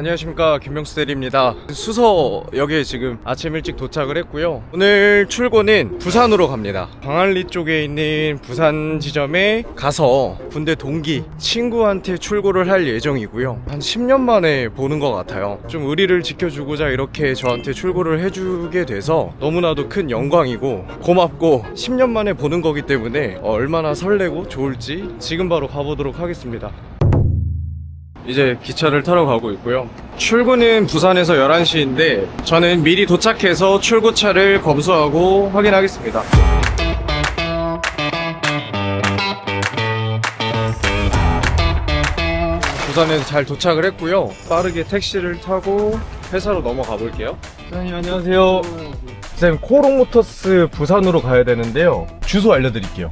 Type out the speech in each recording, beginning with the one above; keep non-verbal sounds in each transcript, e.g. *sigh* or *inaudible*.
안녕하십니까 김명수 대리입니다. 수서역에 지금 아침 일찍 도착을 했고요. 오늘 출고는 부산으로 갑니다. 광안리 쪽에 있는 부산 지점에 가서 군대 동기 친구한테 출고를 할 예정이고요. 한 10년 만에 보는 것 같아요. 좀 의리를 지켜주고자 이렇게 저한테 출고를 해주게 돼서 너무나도 큰 영광이고 고맙고 10년 만에 보는 거기 때문에 어, 얼마나 설레고 좋을지 지금 바로 가보도록 하겠습니다 이제 기차를 타러 가고 있고요. 출구는 부산에서 11시인데 저는 미리 도착해서 출구차를 검수하고 확인하겠습니다. 부산에서 잘 도착을 했고요. 빠르게 택시를 타고 회사로 넘어가 볼게요. 사장님 안녕하세요. 선생님 코롱모터스 부산으로 가야 되는데요. 주소 알려드릴게요.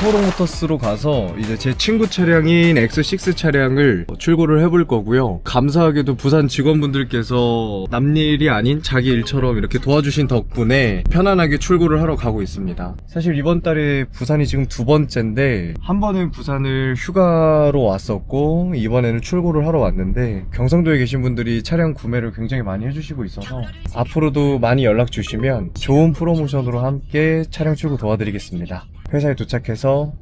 코롱모터스로 가서 이제 제 친구 차량인 X6 차량을 출고를 해볼 거고요. 감사하게도 부산 직원분들께서 남일이 아닌 자기 일처럼 이렇게 도와주신 덕분에 편안하게 출고를 하러 가고 있습니다. 사실 이번 달에 부산이 지금 두 번째인데 한 번은 부산을 휴가로 왔었고 이번에는 출고를 하러 왔는데 경상도에 계신 분들이 차량 구매를 굉장히 많이 해주시고 있어서 앞으로도 많이 연락 주시면 좋은 프로모션으로 함께 차량 출고 도와드리겠습니다. 회사에 도착해서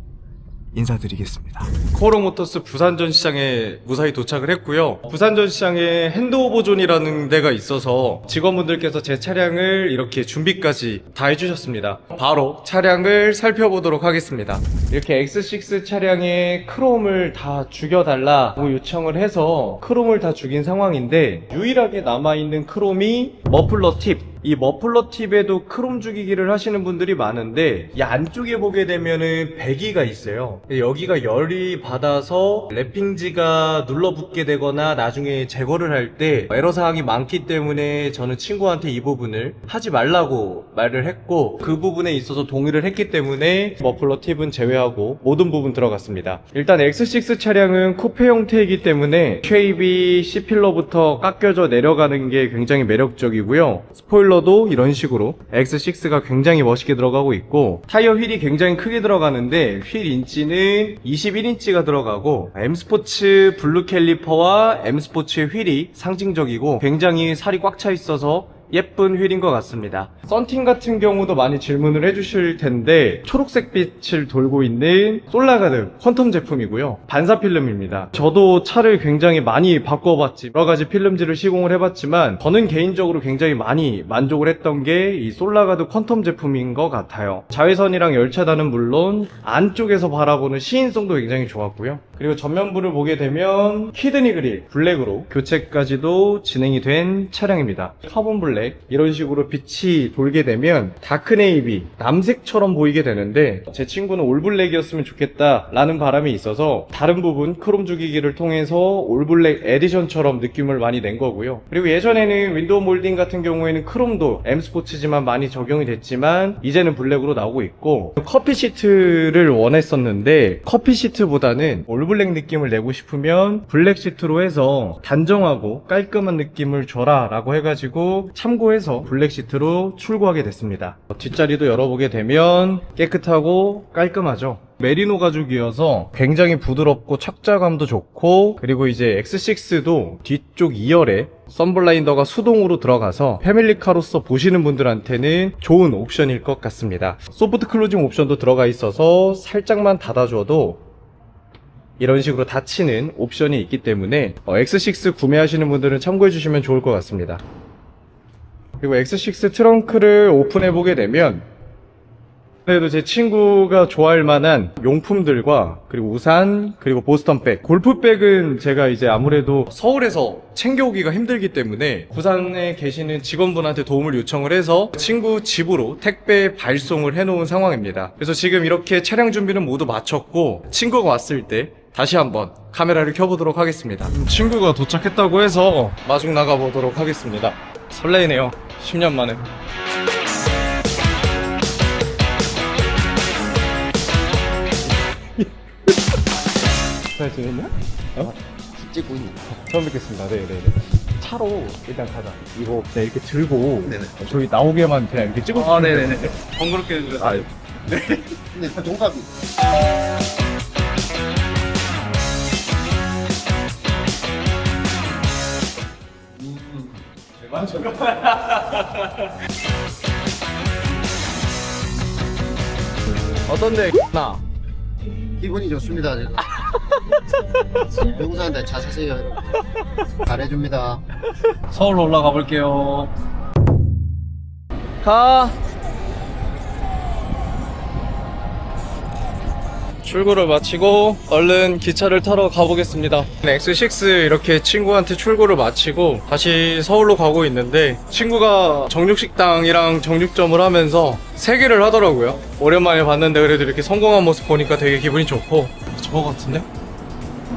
인사드리겠습니다. 코롱모터스 부산전시장에 무사히 도착을 했고요. 부산전시장에 핸드오버존이라는 데가 있어서 직원분들께서 제 차량을 이렇게 준비까지 다 해주셨습니다. 바로 차량을 살펴보도록 하겠습니다. 이렇게 X6 차량에 크롬을 다 죽여달라고 요청을 해서 크롬을 다 죽인 상황인데 유일하게 남아있는 크롬이 머플러 팁 이 머플러 팁에도 크롬 죽이기를 하시는 분들이 많은데 이 안쪽에 보게 되면은 배기가 있어요. 여기가 열이 받아서 랩핑지가 눌러붙게 되거나 나중에 제거를 할 때 에러 사항이 많기 때문에 저는 친구한테 이 부분을 하지 말라고 말을 했고 그 부분에 있어서 동의를 했기 때문에 머플러 팁은 제외하고 모든 부분 들어갔습니다. 일단 X6 차량은 쿠페 형태이기 때문에 쉐입이 C필러부터 깎여져 내려가는 게 굉장히 매력적이고요. 스포일러 도 이런 식으로 X6가 굉장히 멋있게 들어가고 있고 타이어 휠이 굉장히 크게 들어가는데 휠 인치는 21인치가 들어가고 M 스포츠 블루 캘리퍼와 M 스포츠의 휠이 상징적이고 굉장히 살이 꽉 차 있어서 예쁜 휠인 것 같습니다. 썬팅 같은 경우도 많이 질문을 해주실 텐데 초록색 빛을 돌고 있는 솔라가드 퀀텀 제품이고요. 반사 필름입니다. 저도 차를 굉장히 많이 바꿔봤지 여러 가지 필름지를 시공을 해봤지만 저는 개인적으로 굉장히 많이 만족을 했던 게 이 솔라가드 퀀텀 제품인 것 같아요. 자외선이랑 열차단은 물론 안쪽에서 바라보는 시인성도 굉장히 좋았고요. 그리고 전면부를 보게 되면 히드니 그릴 블랙으로 교체까지도 진행이 된 차량입니다. 카본 블랙 이런 식으로 빛이 돌게 되면 다크 네이비 남색처럼 보이게 되는데 제 친구는 올 블랙이었으면 좋겠다 라는 바람이 있어서 다른 부분 크롬 죽이기를 통해서 올 블랙 에디션처럼 느낌을 많이 낸 거고요. 그리고 예전에는 윈도우 몰딩 같은 경우에는 크롬도 M 스포츠지만 많이 적용이 됐지만 이제는 블랙으로 나오고 있고 커피 시트를 원했었는데 커피 시트보다는 올 블랙 느낌을 내고 싶으면 블랙 시트로 해서 단정하고 깔끔한 느낌을 줘라 라고 해가지고 참고해서 블랙 시트로 출고하게 됐습니다. 뒷자리도 열어보게 되면 깨끗하고 깔끔하죠. 메리노 가죽이어서 굉장히 부드럽고 착자감도 좋고 그리고 이제 X6도 뒤쪽 2열에 썬블라인더가 수동으로 들어가서 패밀리카로서 보시는 분들한테는 좋은 옵션일 것 같습니다. 소프트 클로징 옵션도 들어가 있어서 살짝만 닫아줘도 이런 식으로 닫히는 옵션이 있기 때문에 어, X6 구매하시는 분들은 참고해 주시면 좋을 것 같습니다. 그리고 X6 트렁크를 오픈해 보게 되면 그래도 제 친구가 좋아할 만한 용품들과 그리고 우산 그리고 보스턴백 골프백은 제가 이제 아무래도 서울에서 챙겨오기가 힘들기 때문에 부산에 계시는 직원분한테 도움을 요청을 해서 친구 집으로 택배 발송을 해놓은 상황입니다 그래서 지금 이렇게 차량 준비는 모두 마쳤고 친구가 왔을 때 다시 한번 카메라를 켜보도록 하겠습니다 친구가 도착했다고 해서 마중 나가보도록 하겠습니다 설레이네요 10년 만에 잘 지냈냐? 어? 찍고 있는 처음 뵙겠습니다. 네네네. 차로 일단 가자. 이거 네, 이렇게 들고 저희 나오게만 그냥 이렇게 찍어주세요. 아, 네네네. 번거롭게 해주세요. 아, *laughs* 근데 동갑이 *laughs* 어떤데 나 기분이 좋습니다 지금 *laughs* 사세요 여러분. 잘해줍니다 서울로 올라가 볼게요. 가. 출구를 마치고 얼른 기차를 타러 가보겠습니다. X6 이렇게 친구한테 출구를 마치고 다시 서울로 가고 있는데 친구가 정육식당이랑 정육점을 하면서 세 개를 하더라고요. 오랜만에 봤는데 그래도 이렇게 성공한 모습 보니까 되게 기분이 좋고 저거 같은데?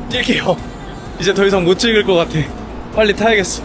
뛸게요. 이제 더 이상 못 찍을 것 같아. 빨리 타야겠어.